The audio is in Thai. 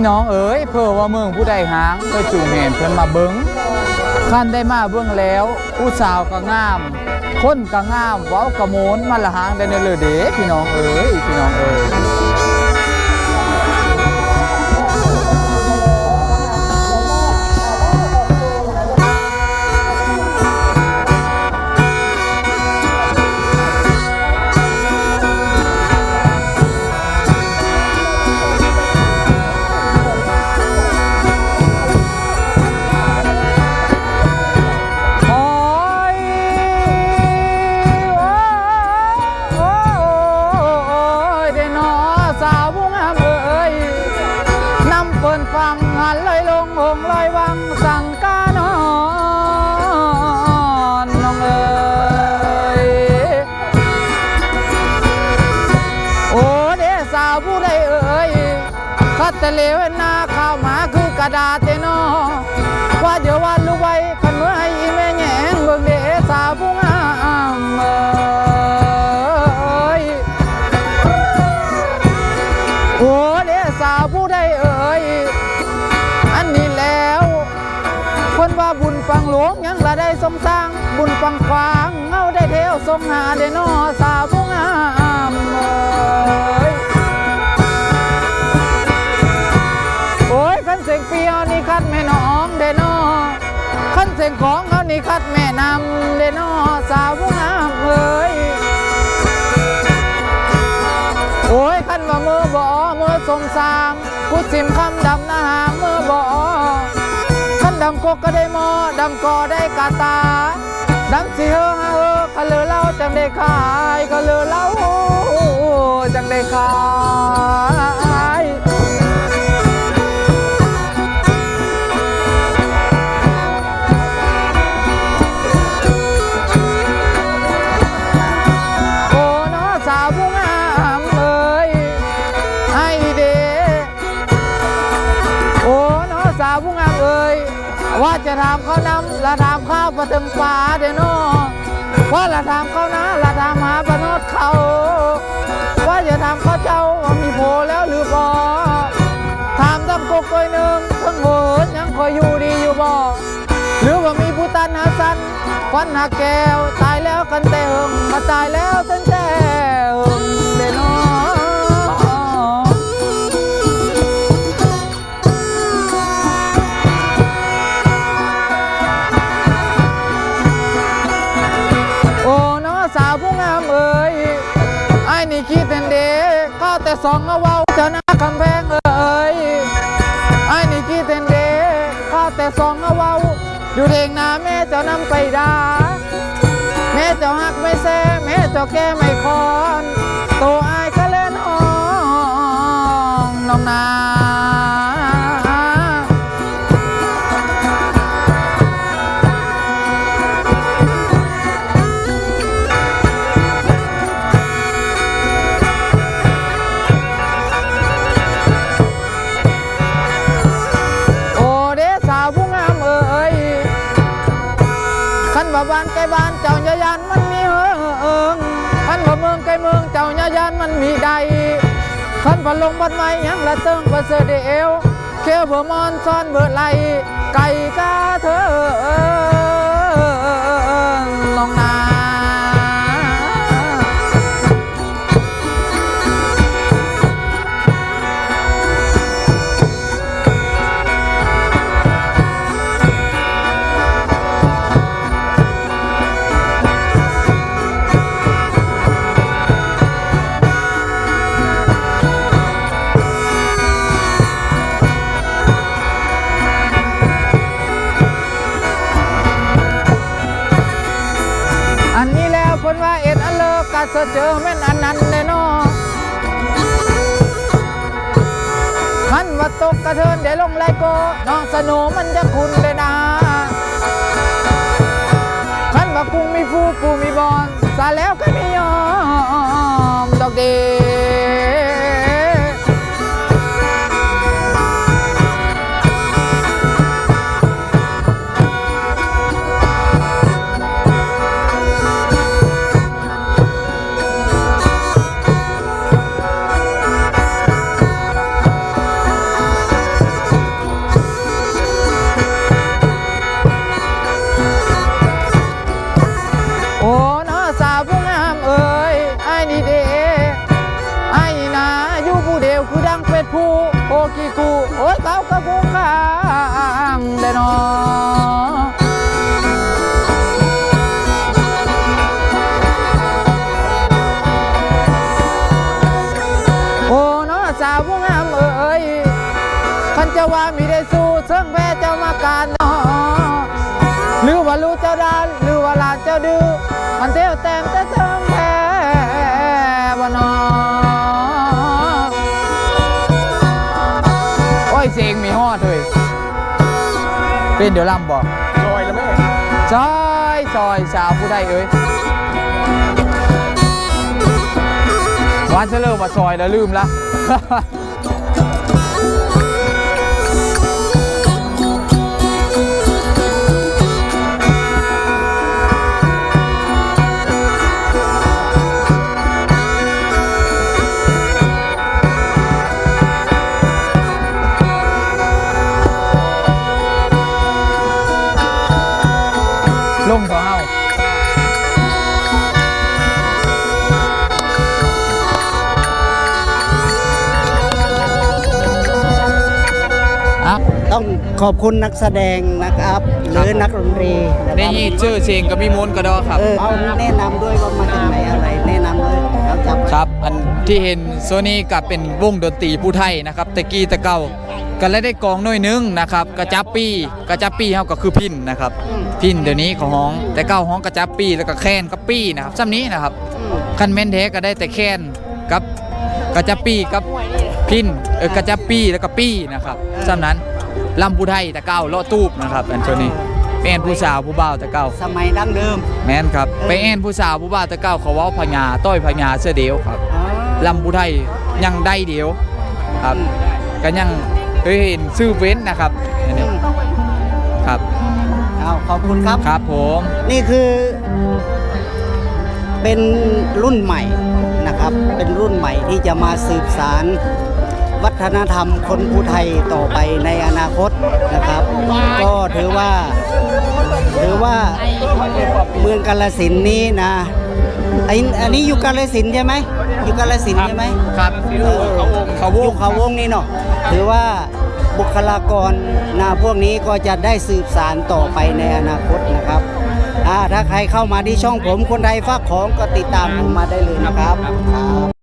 พี่น้องเอ๋ยเพื่อว่าเมืองผู้ใดหางเพื่อจูงแหนเพิ่นมาเบิงขั้นได้มาเบื้องแล้ว ผู้สาวก็งาม คนก็งาม เว้ากระโมนมาละหางได้เนเลยเด้พี่น้องเอ๋ยพี่น้องเอ๋ย แต่เลวหน้าข้าวหมาคือกระดาษเตนอว่าเดี๋ยววันลูกไว้คันเมื่อให้แม่แหงเบิ่งเดสาวผู้งามเอ่ยโอ้เดสาวผู้ใดเอ่ยอันนี้แล้วคนว่าบุญฟังหลวงยังละได้สมสร้างบุญฟังควางเงาได้เทวทรงหาได้นอสาวผู้งามเอ่ย งของเขานี่คัดแม่นำเดนอสาวผู้งามเอ้ยโอ้ยขันว่ามือบ่อมือสมสามผู้สิมคำดำนาหามือบ่อขันดำกกก็ได้มอดำกอได้กาตาดำสิเฮอฮาเฮอก็เลือเล่าจังได้ขายก็เลือเล่าจังได้ขาย ย ว่าจะถามเขานำละถามข้าวประถึงฟ้าเดนอว่าละถามเขานะละถามหาประนดเขา ว่าจะถามเขาเจ้ามีโผแล้วหรือบ่ถามตำกกกอยหนึ่งทั้งโหนยังคอยอยู่ดีอยู่บ่หรือว่ามีผู้ตันหาสันควันหาแก้ว ตายแล้วกันแต่หึงมาตายแล้วเส้นแต่หึงเดนอ สองเอาเว้าเจ้าน้าคำแพงเอ้ยไอ้นี่กี่เต็นเดข้าแต่สองเอาเว้าอยู่เองนะแม่เจ้านำไปดาแม่เจ้าหักไม่แซ่แม่เจ้าแก้ไม่คอนโตอายก็เล่นอ้องน้องนา ยาญานมันมีใดขันว่าลงบัดไม้ยังละเติงประเสริฐเอวเขียวเบอร์มอนซ่อนเบอร์ไหลไก่กาเธอลองนา ดอันเสเจอแม่นอันนั้นแน่นอขันว่าตกกระเทินเดี๋ยวลงไลโกน้องสนุมันจะคุณเลยนะขันว่ากุ้งมีฟูปูมีบอลซาแล้วก็ไม่ยอมดอกเด มันเที่ยวแพ้บ่นอโอ้ยเสียงมีฮอดเลยเป็นเดี๋ยวลำบอกลอยแล้วแม่ซอยซอยสาวผู้ใดเอ้ยวันเฉลิมมาซอยแล้วลืมละ ต้องขอบคุณนักแสดงนะครับหรือนักดนตรีนะคได้รับยินชื่อเสียงกับมีมูลกระดอครับ เออเอาแนะนำด้วยว่ามาจากไหนอะไรแนะนำเลยเราจับครับ อันที่เห็นโซนี่กับเป็นวงดนตรีผู้ไทยนะครับตะกี้ตะเก่ากันและได้กองหน้อยหนึงนะครับกระจับปี้กระจับปี้เฮาก็คือพินนะครับ พินเดี๋ยวนี้ของห้องแต่เก้าห้องกระจับปี้แล้วก็แคนกับปี้นะครับซ้ำนี้นะครับคันแม่นแท้ก็ได้แต่แค้นกับกระจับปี้กับพินเออกระจับปี้แล้วก็ปี้นะครับซ้ำนั้น ลำผู้ไทยแต่เก้าเลาะตูบนะครับอันตัวนี้ไปแอนผู้สาวผู้บ่าวแต่เก้าสมัยดั้งเดิม แม่นครับไปแอนผู้สาวผู้บ่าวแต่เก้าเขาเว้าพญาต้อยพญาเสื้อเดียวครับอ๋อลำผู้ไทยยังได้เดียวครับก็ยังเคยเห็นชื่อเว้นนะครับอันอืนี้มครับเอาขอบคุณครับครับผมนี่คือ เป็นรุ่นใหม่นะครับ เป็นรุ่นใหม่ที่จะมาสืบสาร วัฒนธรรมคนภูไทยต่อไปในอนาคตนะครับ ก็ถือว่าถือว่าเมืองกาลสินธุ์นี้นะไออันนี้อยู่กาลสินธุ์ใช่ไหมอยู่กาลสินธุ์ใช่ไหมครับเออเขาวองยู่เขาวงนี่เนาะถือว่าบุคลากรนะพวกนี้ก็จะได้สืบสารต่อไปในอนาคตนะครับอ่าถ้าใครเข้ามาที่ช่องผมคนไทยฝากของก็ติดตามผมมาได้เลยนะครับครับ